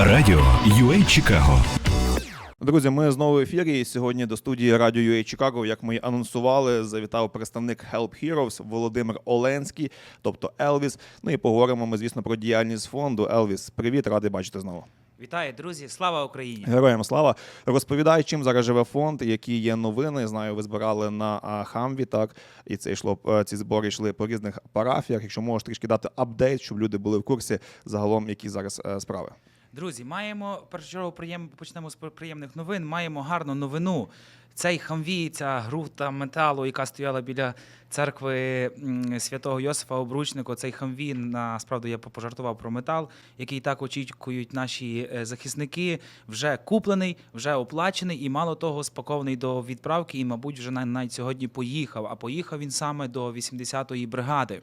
Радіо UA Чикаго. Друзі, ми знову в ефірі. І сьогодні до студії Радіо UA Чикаго, як ми й анонсували, завітав представник Help Heroes Володимир Оленський, тобто Елвіс. Ну і поговоримо ми, звісно, про діяльність фонду. Елвіс, привіт, радий бачити знову. Вітаю, друзі! Слава Україні! Героям слава. Розповідай, чим зараз живе фонд, які є новини. Знаю, ви збирали на Хамві, так і це йшло е, ці збори йшли по різних парафіях. Якщо можеш трішки дати апдейт, щоб люди були в курсі загалом, які зараз е, справи. Друзі, маємо першочергово приєм... почнемо з приємних новин. Маємо гарну новину. Цей хамві, ця грута металу, яка стояла біля церкви святого Йосифа Обручника, цей хамві, насправді я пожартував про метал, який так очікують наші е, захисники, вже куплений, вже оплачений і мало того, спакований до відправки. І, мабуть, вже на- навіть сьогодні поїхав. А поїхав він саме до 80-ї бригади.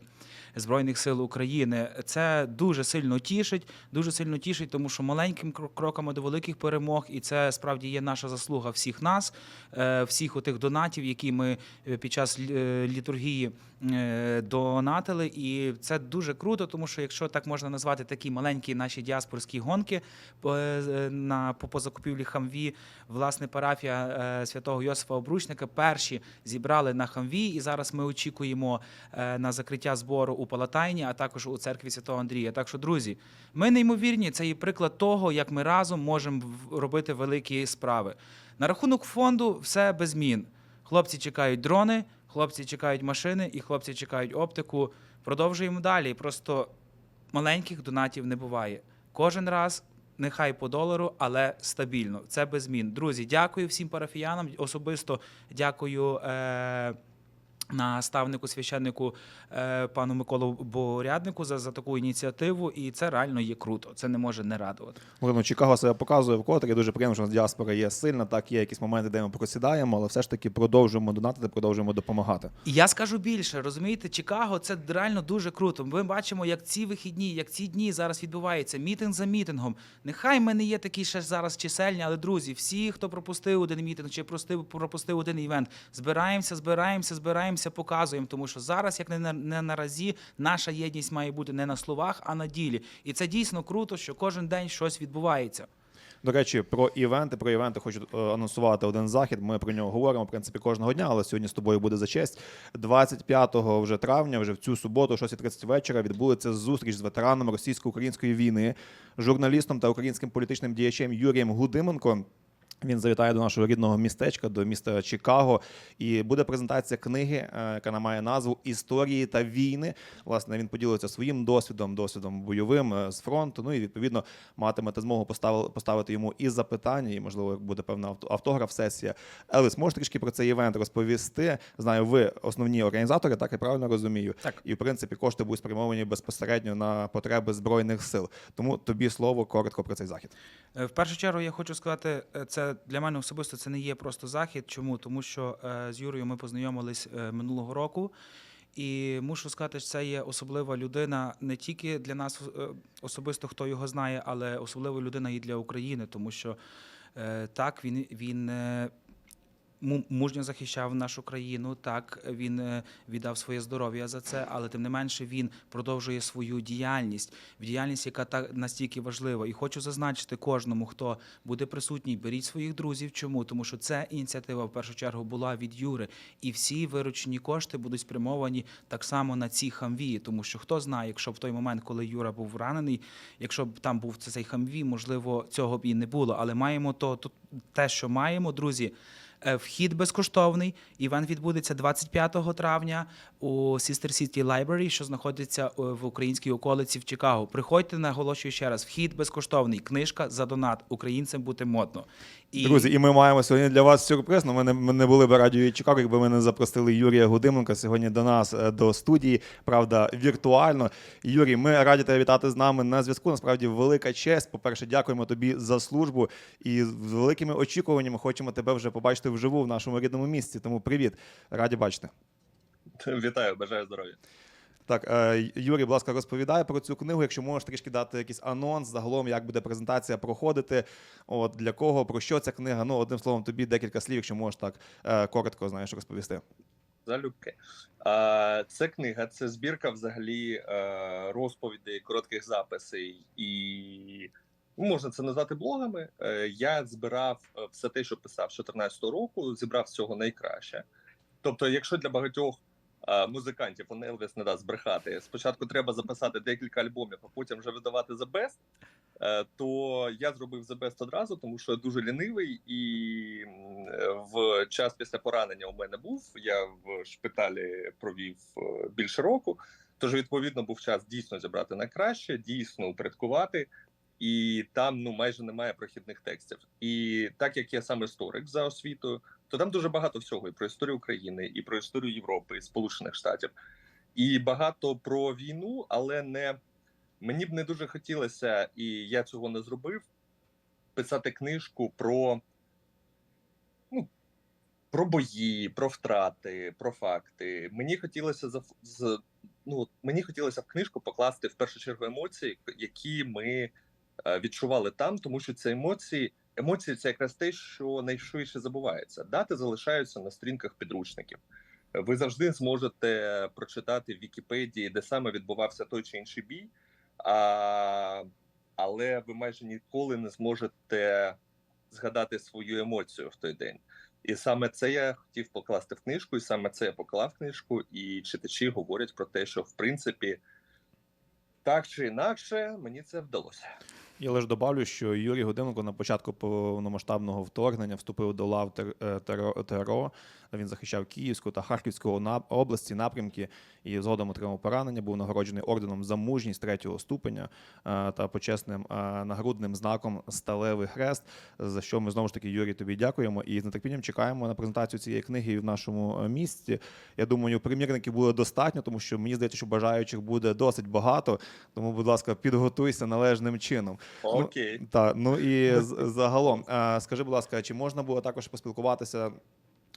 Збройних сил України. Це дуже сильно тішить, дуже сильно тішить, тому що маленьким кро- кроками до великих перемог, і це справді є наша заслуга всіх нас, е, всіх отих донатів, які ми е, під час е, літургії е, донатили. І це дуже круто, тому що якщо так можна назвати такі маленькі наші діаспорські гонки е, на по, закупівлі хамві, власне, парафія е, святого Йосифа Обручника перші зібрали на хамві, і зараз ми очікуємо е, на закриття збору у Палатайні, а також у церкві Святого Андрія. Так що, друзі, ми неймовірні. Це є приклад того, як ми разом можемо робити великі справи. На рахунок фонду все без змін. Хлопці чекають дрони, хлопці чекають машини і хлопці чекають оптику. Продовжуємо далі. Просто маленьких донатів не буває. Кожен раз. Нехай по долару, але стабільно. Це без змін. Друзі, дякую всім парафіянам. Особисто дякую е, наставнику, священнику е, пану Миколу Боряднику за, за таку ініціативу. І це реально є круто. Це не може не радувати. Ну, Чикаго себе показує вкотре. Дуже приємно, що у нас діаспора є сильна. Так, є якісь моменти, де ми просідаємо, але все ж таки продовжуємо донатити, продовжуємо допомагати. І я скажу більше, розумієте, Чикаго це реально дуже круто. Ми бачимо, як ці вихідні, як ці дні зараз відбуваються, мітинг за мітингом. Нехай ми не є такі ще зараз чисельні, але друзі, всі, хто пропустив один мітинг чи простив, пропустив один івент, збираємося, збираємося, збираємося, показуємо. Тому що зараз, як не не на разі, наша єдність має бути не на словах, а на ділі. І це дійсно круто, що кожен день щось відбувається. До речі, про івенти. Про івенти хочу е, анонсувати один захід. Ми про нього говоримо в принципі кожного дня, але сьогодні з тобою буде за честь. 25 вже травня, вже в цю суботу, 6.30 вечора, відбудеться зустріч з ветераном російсько-української війни, журналістом та українським політичним діячем Юрієм Гудименко. Він завітає до нашого рідного містечка, до міста Чикаго, і буде презентація книги, е, яка має назву Історії та війни. Власне, він поділиться своїм досвідом, досвідом бойовим е, з фронту. Ну і відповідно матимете змогу постави- поставити йому і запитання, і можливо буде певна автограф-сесія. Елвіс, можеш трішки про цей івент розповісти? Знаю, ви основні організатори, так я правильно розумію. Так. І в принципі кошти будуть спрямовані безпосередньо на потреби збройних сил. Тому тобі слово коротко про цей захід. Е, В першу чергу я хочу сказати, е, для мене особисто це не є просто захід. Чому? Тому що е, з Юрою ми познайомились е, минулого року. І мушу сказати, що це є особлива людина не тільки для нас е, особисто, хто його знає, але особлива людина і для України, тому що е, так він, він е, мужньо захищав нашу країну. Так він е, віддав своє здоров'я за це, але тим не менше він продовжує свою діяльність, діяльність, яка так настільки важлива. І хочу зазначити кожному, хто буде присутній, беріть своїх друзів. Чому? Тому що ця ініціатива в першу чергу була від Юри, і всі виручені кошти будуть спрямовані так само на ці хамвії. Тому що хто знає, якщо в той момент, коли Юра був ранений, якщо б там був цей хамві, можливо, цього б і не було. Але маємо то, то те, що маємо, друзі. Е, Вхід безкоштовний. Івент відбудеться 25 травня у Sister City Library, що знаходиться е, в українській околиці в Чикаго. Приходьте, наголошую ще раз. Вхід безкоштовний. Книжка за донат. Українцям бути модно. І Друзі, і ми маємо сьогодні для вас сюрприз. Ну, ми не, ми не були б радіо Чикаго, якби ми не запросили Юрія Гудименка сьогодні до нас е, до студії. Правда, віртуально. Юрій, ми раді тебе вітати з нами на зв'язку. Насправді велика честь. По-перше, дякуємо тобі за службу. І з великими очікуваннями хочемо тебе вже побачити вживу в нашому рідному місці. Тому привіт, раді бачити. Вітаю, бажаю здоров'я. Так, е, Юрій, будь ласка, розповідай про цю книгу. Якщо можеш трішки дати якийсь анонс, загалом, як буде презентація проходити, от для кого, про що ця книга. Ну, одним словом, тобі декілька слів, якщо можеш так е, коротко знаєш розповісти. Залюбки. Це книга, це збірка взагалі е, розповідей, коротких записей і можна це назвати блогами. Е, Я збирав е, все те, що писав з 2014 року, зібрав з цього найкраще. Тобто, якщо для багатьох е, музикантів он Елвіс не дасть збрехати, спочатку треба записати декілька альбомів, а потім вже видавати The Best, то я зробив The Best одразу, тому що я дуже лінивий, і в час після поранення у мене був. Я в шпиталі провів більше року. Тож, відповідно, був час дійсно зібрати найкраще, дійсно упорядкувати. І там ну майже немає прохідних текстів. І так як я сам історик за освітою, то там дуже багато всього і про історію України, і про історію Європи, і Сполучених Штатів, і багато про війну, але не мені б не дуже хотілося, і я цього не зробив. Писати книжку про, ну, про бої, про втрати, про факти. Мені хотілося за ну, мені хотілося в книжку покласти в першу чергу емоції, які ми відчували там, тому що це емоції. Емоції це якраз те, що найшвидше забувається. Дати залишаються на сторінках підручників. Ви завжди зможете прочитати в Вікіпедії, де саме відбувався той чи інший бій, а, але ви майже ніколи не зможете згадати свою емоцію в той день. І саме це я хотів покласти в книжку, і саме це я поклав книжку. І читачі говорять про те, що в принципі так чи інакше мені це вдалося. Я лише добавлю, що Юрій Годименко на початку повномасштабного вторгнення вступив до лав тер- е, ТРО. Він захищав Київську та Харківську області напрямки і згодом отримав поранення. Був нагороджений орденом за мужність третього ступеня е, та почесним е, нагрудним знаком Сталевий хрест. За що ми знову ж таки, Юрій, тобі дякуємо і з нетерпінням чекаємо на презентацію цієї книги в нашому е, місті. Я думаю, примірників буде достатньо, тому що мені здається, що бажаючих буде досить багато. Тому, будь ласка, підготуйся належним чином. Окей. Ну, так, ну і загалом, скажи, будь ласка, чи можна було також поспілкуватися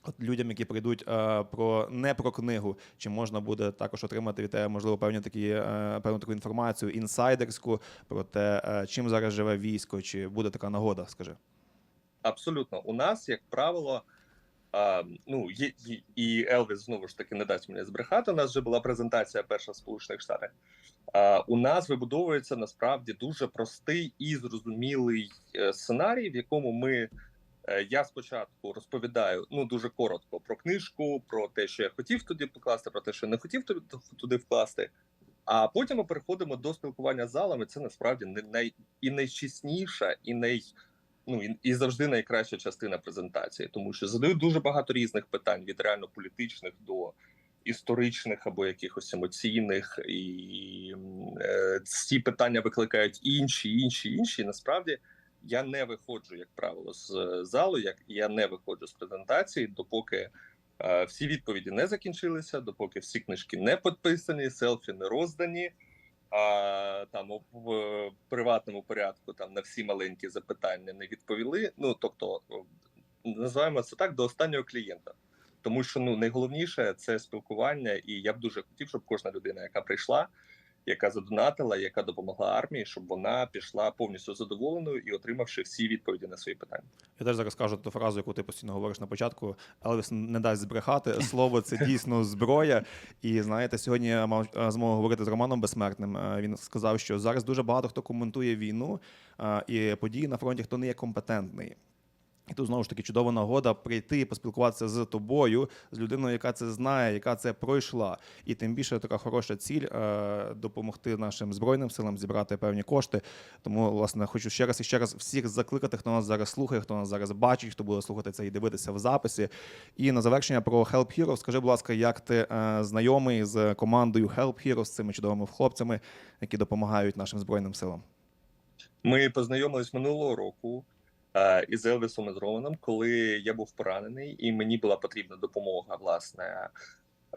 от людям, які прийдуть е, про не про книгу, чи можна буде також отримати від тебе, можливо, певні такі е, певну таку інформацію інсайдерську про те, е, чим зараз живе військо, чи буде така нагода? Скажи. Абсолютно, у нас, як правило, а, ну є, є- і Елвіс знову ж таки не дасть мені збрехати. У нас вже була презентація перша в Сполучених Штатах. А, у нас вибудовується насправді дуже простий і зрозумілий е, сценарій, в якому ми. Е, Я спочатку розповідаю ну дуже коротко про книжку, про те, що я хотів туди покласти, про те, що не хотів туди, туди вкласти. А потім ми переходимо до спілкування з залами. Це насправді най і найчесніша, і най ну і, і завжди найкраща частина презентації, тому що задають дуже багато різних питань від реально політичних до історичних або якихось емоційних, і м, е, ці питання викликають інші, інші, інші. Насправді я не виходжу, як правило, з е, залу, як я не виходжу з презентації, допоки. е, Всі відповіді не закінчилися, допоки всі книжки не підписані, селфі не роздані, а там в приватному порядку там на всі маленькі запитання не відповіли. Ну тобто, називаємо це так до останнього клієнта. Тому що ну найголовніше це спілкування, і я б дуже хотів, щоб кожна людина, яка прийшла, яка задонатила, яка допомогла армії, щоб вона пішла повністю задоволеною і отримавши всі відповіді на свої питання. Я теж зараз кажу ту фразу, яку ти постійно говориш на початку. Елвіс не дасть збрехати. Слово це дійсно зброя. І знаєте, сьогодні я мав е, змогу говорити з Романом Безсмертним. Е, Він сказав, що зараз дуже багато хто коментує війну е, і події на фронті, хто не є компетентний. І тут знову ж таки чудова нагода прийти і поспілкуватися з тобою, з людиною, яка це знає, яка це пройшла. І тим більше така хороша ціль е, допомогти нашим збройним силам зібрати певні кошти. Тому, власне, хочу ще раз і ще раз всіх закликати, хто нас зараз слухає, хто нас зараз бачить, хто буде слухати це і дивитися в записі. І на завершення про Help Heroes. Скажи, будь ласка, як ти е, знайомий з командою Help Heroes, з цими чудовими хлопцями, які допомагають нашим збройним силам? Ми познайомились минулого року е, із Елвісом і з Романом, коли я був поранений, і мені була потрібна допомога, власне,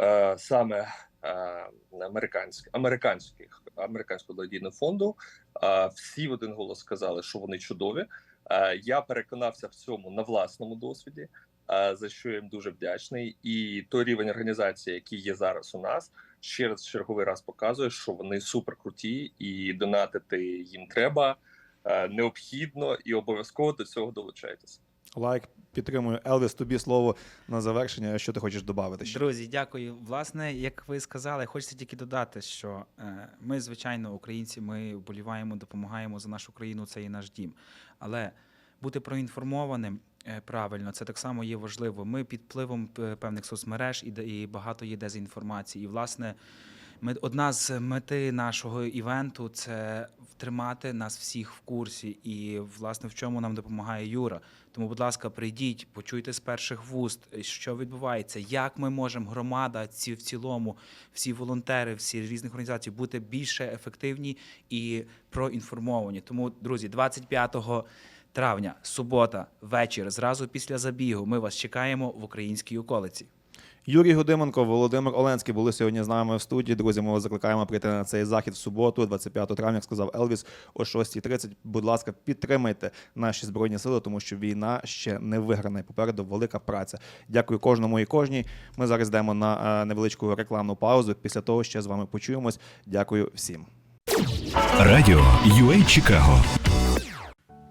е, саме е, американських американських американського благодійного фонду. Всі в один голос сказали, що вони чудові. Я переконався в цьому на власному досвіді. За що їм дуже вдячний, і той рівень організації, який є зараз у нас, ще раз черговий раз показує, що вони супер круті, і донатити їм треба необхідно і обов'язково до цього долучайтеся. Лайк, підтримую. Елвіс, тобі слово на завершення. Що ти хочеш додати? Друзі, дякую. Власне, як ви сказали, хочеться тільки додати, що е, ми, звичайно, українці, ми вболіваємо, допомагаємо за нашу країну, це є наш дім. Але бути проінформованим е, правильно, це так само є важливо. Ми під впливом е, певних соцмереж і, і багато є дезінформації. І, власне, ми, одна з мети нашого івенту це втримати нас всіх в курсі. І, власне, в чому нам допомагає Юра. Тому, будь ласка, прийдіть, почуйте з перших вуст, що відбувається, як ми можемо громада, ці в цілому, всі волонтери, всі різних організацій бути більше ефективні і проінформовані. Тому, друзі, 25 травня, субота, вечір, зразу після забігу, ми вас чекаємо в українській околиці. Юрій Гудименко, Володимир Оленський були сьогодні з нами в студії. Друзі, ми вас закликаємо прийти на цей захід в суботу, 25 травня, як сказав Елвіс, о 6.30. Будь ласка, підтримайте наші збройні сили, тому що війна ще не виграна. І попереду велика праця. Дякую кожному і кожній. Ми зараз йдемо на е, невеличку рекламну паузу. Після того ще з вами почуємось. Дякую всім. Радіо UA Чикаго.